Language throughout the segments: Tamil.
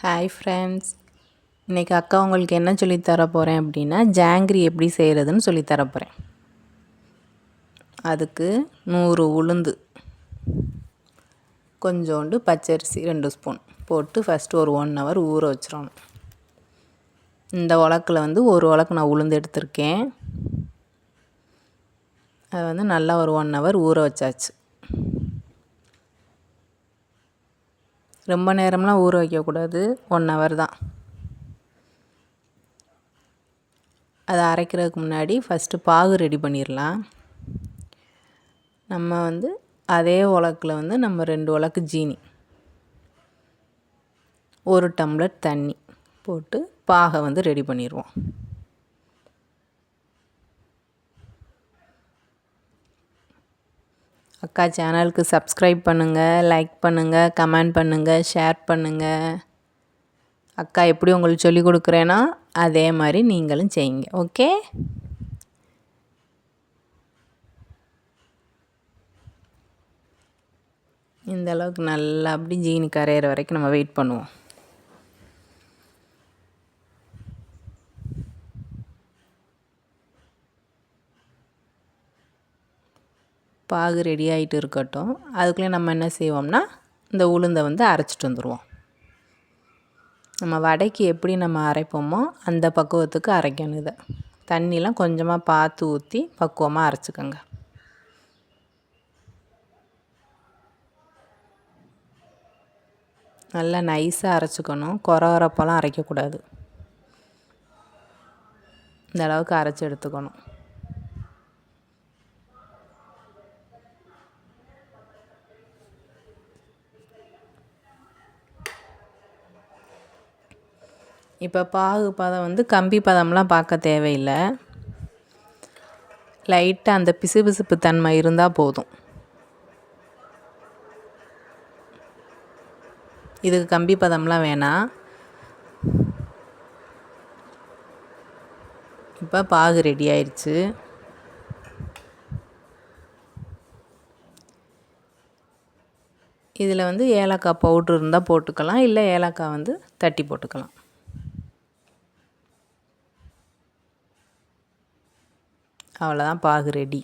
ஹாய் ஃப்ரெண்ட்ஸ் இன்றைக்கி அக்கா உங்களுக்கு என்ன சொல்லித் போகிறேன் அப்படின்னா ஜாங்கிரி எப்படி செய்கிறதுன்னு சொல்லித் தர போகிறேன் அதுக்கு நூறு உளுந்து கொஞ்சோண்டு பச்சரிசி ரெண்டு ஸ்பூன் போட்டு ஃபஸ்ட்டு ஒரு ஒன் ஹவர் ஊற வச்சிடணும் இந்த உலக்கில் வந்து ஒரு உலக்கு நான் உளுந்து எடுத்திருக்கேன். அது வந்து நல்லா ஒரு ஒன் ஹவர் ஊற வச்சாச்சு. ரொம்ப நேரம்லாம் ஊற வைக்கக்கூடாது. ஒன் ஹவர் தான். அதை அரைக்கிறதுக்கு முன்னாடி ஃபஸ்ட்டு பாகு ரெடி பண்ணிடலாம். நம்ம வந்து அதே உலக்கில் வந்து நம்ம ரெண்டு உலக்கு ஜீனி. ஒரு டம்ளர் தண்ணி போட்டு பாகை வந்து ரெடி பண்ணிடுவோம். அக்கா சேனலுக்கு சப்ஸ்கிரைப் பண்ணுங்கள் லைக் பண்ணுங்கள் கமெண்ட் பண்ணுங்கள் ஷேர் பண்ணுங்கள் அக்கா எப்படி உங்களுக்கு சொல்லிக் கொடுக்குறேனோ அதே மாதிரி நீங்களும் செய்யுங்க. ஓகே இந்த அளவுக்கு நல்லா அப்படி ஜீனி கரையிற வரைக்கும் நம்ம வெயிட் பண்ணுவோம். பாகு ரெடி ஆகிட்டு இருக்கட்டும். அதுக்குள்ளே நம்ம என்ன செய்வோம்னா இந்த உளுந்தை வந்து அரைச்சிட்டு வந்துடுவோம் நம்ம வடைக்கு எப்படி நம்ம அரைப்போமோ அந்த பக்குவத்துக்கு அரைக்கணும் இதை. தண்ணிலாம் கொஞ்சமாக பார்த்து ஊற்றி பக்குவமாக அரைச்சிக்கோங்க. நல்லா நைஸாக அரைச்சிக்கணும். குறை வரப்பெல்லாம் அரைக்கக்கூடாது. இந்த அளவுக்கு அரைச்சி எடுத்துக்கணும். இப்போ பாகு பதம் வந்து கம்பி பதம்லாம் பார்க்க தேவையில்லை. லைட்டாக அந்த பிசுபிசுப்பு தன்மை இருந்தால் போதும். இதுக்கு கம்பி பதம்லாம் வேணாம் இப்போ பாகு ரெடி ஆயிடுச்சு. இதில் வந்து ஏலக்காய் பவுட்ரு இருந்தால் போட்டுக்கலாம் இல்லை ஏலக்காய் வந்து தட்டி போட்டுக்கலாம். அவ்வளோதான் பாகு ரெடி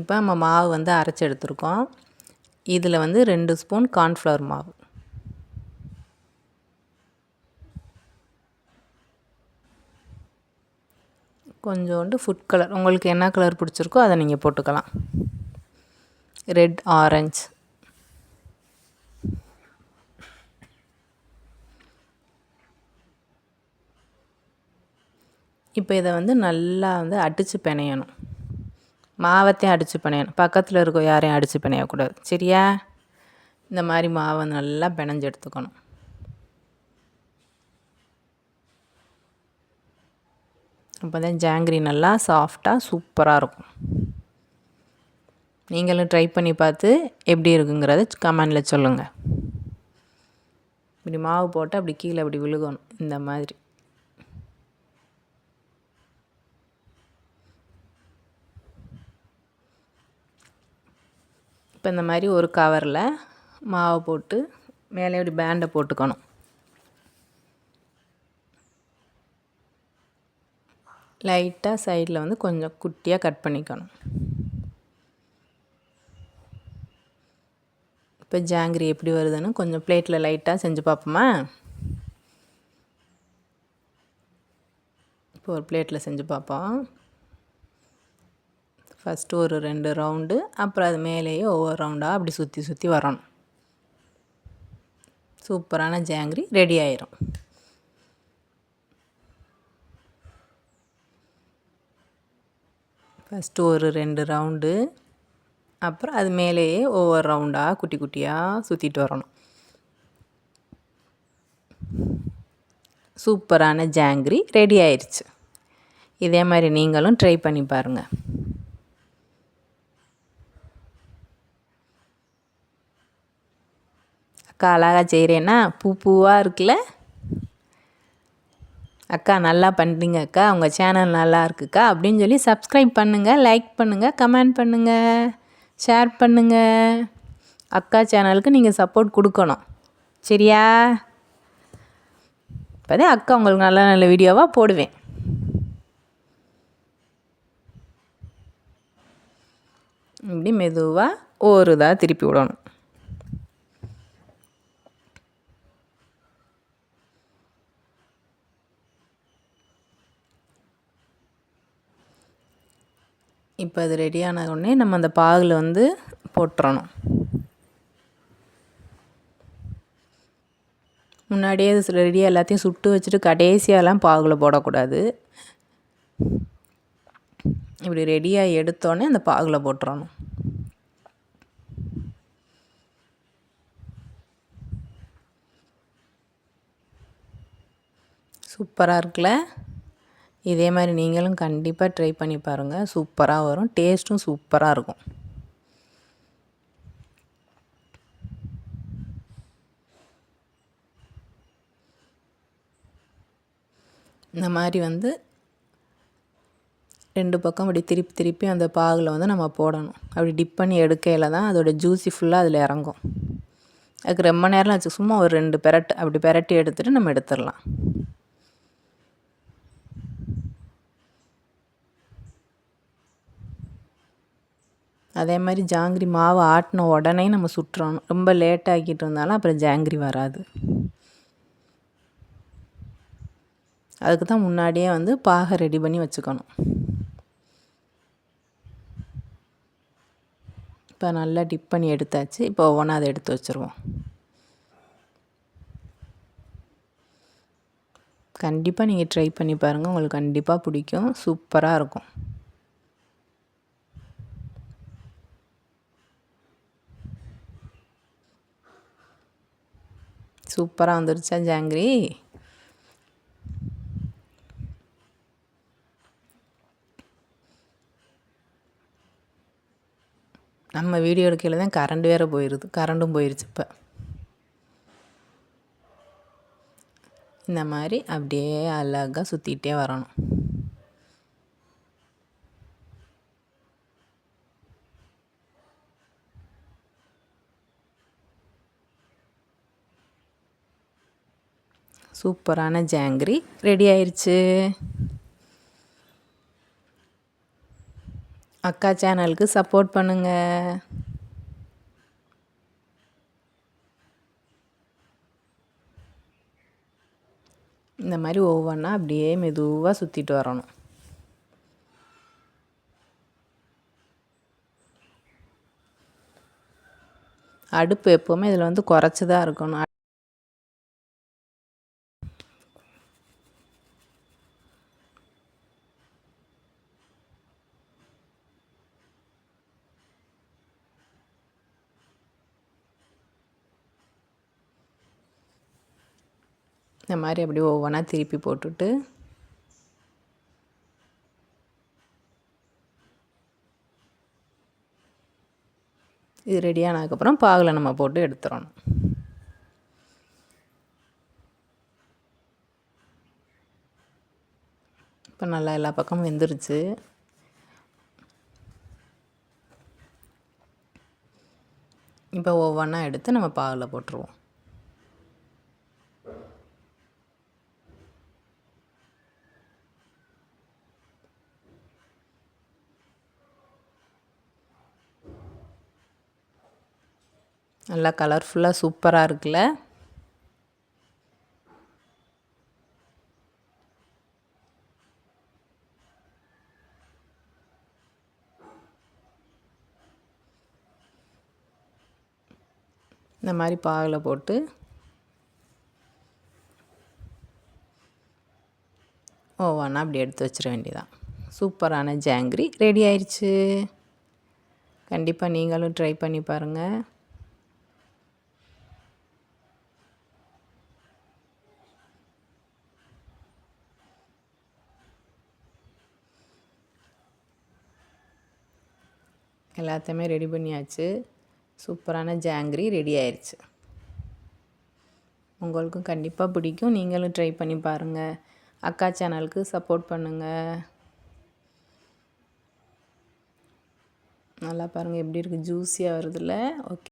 இப்போ நம்ம மாவு வந்து அரைச்சி எடுத்துருக்கோம். இதில் வந்து ரெண்டு ஸ்பூன் கார்ன்ஃப்ளவர் மாவு. கொஞ்சோண்டு ஃபுட் கலர் உங்களுக்கு என்ன கலர் பிடிச்சிருக்கோ அதை நீங்கள் போட்டுக்கலாம். ரெட் ஆரஞ்ச் இப்போ இதை வந்து நல்லா வந்து அடித்து பிணையணும். மாவத்தையும் அடித்து பிணையணும். பக்கத்தில் இருக்க யாரையும் அடித்து பிணையக்கூடாது. சரியா? இந்த மாதிரி மாவை நல்லா பிணைஞ்சு எடுத்துக்கணும். அப்போ தான் ஜாங்கிரி நல்லா சாஃப்டாக சூப்பராக இருக்கும். நீங்களும் ட்ரை பண்ணி பார்த்து எப்படி இருக்குங்கிறத கமெண்டில் சொல்லுங்கள் இப்படி மாவு போட்டு அப்படி கீழே அப்படி விழுகணும். இந்த மாதிரி. இப்போ இந்த மாதிரி ஒரு கவரில் மாவை போட்டு மேலே இப்படி பேண்டை போட்டுக்கணும். லைட்டாக சைடில் வந்து கொஞ்சம் குட்டியாக கட் பண்ணிக்கணும். இப்போ ஜாங்கிரி எப்படி வருதுன்னு கொஞ்சம் பிளேட்டில் லைட்டாக செஞ்சு பார்ப்போமா? இப்போ ஒரு பிளேட்டில் செஞ்சு பார்ப்போம். ஃபஸ்ட்டு ஒரு ரெண்டு ரவுண்டு அப்புறம் அது மேலேயே ஒவ்வொரு ரவுண்டாக அப்படி சுற்றி சுற்றி வரணும். சூப்பரான ஜாங்கிரி ரெடி ஆயிரும். ஃபஸ்ட்டு ஒரு ரெண்டு ரவுண்டு அப்புறம் அது மேலேயே ஒவ்வொரு ரவுண்டாக குட்டி குட்டியாக சுற்றிட்டு வரணும். சூப்பரான ஜாங்கிரி ரெடி ஆயிடுச்சு இதே மாதிரி நீங்களும் ட்ரை பண்ணி பாருங்கள் அக்கா அழகாக செய்கிறேன்னா பூ பூவாக இருக்குல்ல? அக்கா நல்லா பண்ணுறீங்க அக்கா. உங்கள் சேனல் நல்லா இருக்குக்கா. அப்படின்னு சொல்லி சப்ஸ்கிரைப் பண்ணுங்கள் லைக் பண்ணுங்கள் கமெண்ட் பண்ணுங்கள் ஷேர் பண்ணுங்கள் அக்கா சேனலுக்கு நீங்கள் சப்போர்ட் கொடுக்கணும். சரியா? இப்போதே அக்கா உங்களுக்கு நல்ல நல்ல வீடியோவாக போடுவேன். இப்படி மெதுவாக ஒரு இதாக திருப்பி விடணும். இப்போ அது ரெடியான உடனே நம்ம அந்த பாகில் வந்து போட்டுறணும். முன்னாடியே அது ரெடியாக எல்லாத்தையும் சுட்டு வச்சுட்டு கடைசியாலாம் பாகில் போடக்கூடாது. இப்படி ரெடியாக எடுத்தோடனே அந்த பாகில் போட்டுறணும். சூப்பராக இருக்குல்ல? இதே மாதிரி நீங்களும் கண்டிப்பாக ட்ரை பண்ணி பாருங்கள் சூப்பராக வரும். டேஸ்ட்டும் சூப்பராக இருக்கும். இந்த மாதிரி வந்து ரெண்டு பக்கம் அப்படி திருப்பி திருப்பி அந்த பாகில் வந்து நம்ம போடணும். அப்படி டிப் பண்ணி எடுக்கையில் தான் அதோடய ஜூஸி ஃபுல்லாக அதில் இறங்கும். அதுக்கு ரொம்ப நேரம் வச்சு சும்மா ஒரு ரெண்டு பெரட்டு அப்படி பெரட்டி எடுத்துகிட்டு நம்ம எடுத்துடலாம். அதே மாதிரி ஜாங்கிரி மாவு ஆட்டின உடனே நம்ம சுட்டுறணும். ரொம்ப லேட் ஆக்கிட்டு இருந்தாலும் அப்புறம் ஜாங்கிரி வராது. அதுக்கு தான் முன்னாடியே வந்து பாகை ரெடி பண்ணி வச்சுக்கணும். இப்போ நல்லா டிப் பண்ணி எடுத்தாச்சு. இப்போ ஒவ்வொன்றா அதை எடுத்து வச்சுருவோம். கண்டிப்பாக நீங்கள் ட்ரை பண்ணி பாருங்கள் உங்களுக்கு கண்டிப்பாக பிடிக்கும். சூப்பராக இருக்கும். சூப்பராக வந்துருச்சா ஜாங்கிரி? நம்ம வீடியோ எடுக்கையில் தான் கரண்ட் வேறு போயிடுது கரண்ட்டும் போயிடுச்சு இப்போ. இந்த மாதிரி அப்படியே அழகாக சுற்றிக்கிட்டே வரணும். சூப்பரான ஜாங்கிரி. ரெடி ஆயிடுச்சு அக்கா சேனலுக்கு சப்போர்ட் பண்ணுங்கள் இந்த மாதிரி ஒவ்வொன்றா அப்படியே மெதுவாக சுற்றிட்டு வரணும். அடுப்பு எப்போவுமே இதில் வந்து குறைச்சி தான் இருக்கணும். இந்த மாதிரி அப்படியே ஒவ்வொன்றா திருப்பி போட்டுட்டு இது ரெடியானதுக்கப்புறம் பாகில் நம்ம போட்டு எடுத்துடணும். இப்போ நல்லா எல்லா பக்கமும் வெந்துருச்சு. இப்போ ஒவ்வொன்றா எடுத்து நம்ம பாகில் போட்டுருவோம். நல்லா கலர்ஃபுல்லாக சூப்பராக இருக்குல்ல? இந்த மாதிரி பாகில் போட்டு ஓவானா அப்படி எடுத்து வச்சிட வேண்டியதான் சூப்பரான ஜாங்கிரி ரெடி ஆயிடுச்சு. கண்டிப்பாக நீங்களும் ட்ரை பண்ணி பாருங்கள் எல்லாத்தையுமே ரெடி பண்ணியாச்சு. சூப்பரான ஜாங்கிரி ரெடி ஆயிடுச்சு உங்களுக்கும் கண்டிப்பாக பிடிக்கும். நீங்களும் ட்ரை பண்ணி பாருங்கள் அக்கா சேனலுக்கு சப்போர்ட் பண்ணுங்கள் நல்லா பாருங்கள் எப்படி இருக்குது ஜூஸியாக வருதுல்ல. ஓகே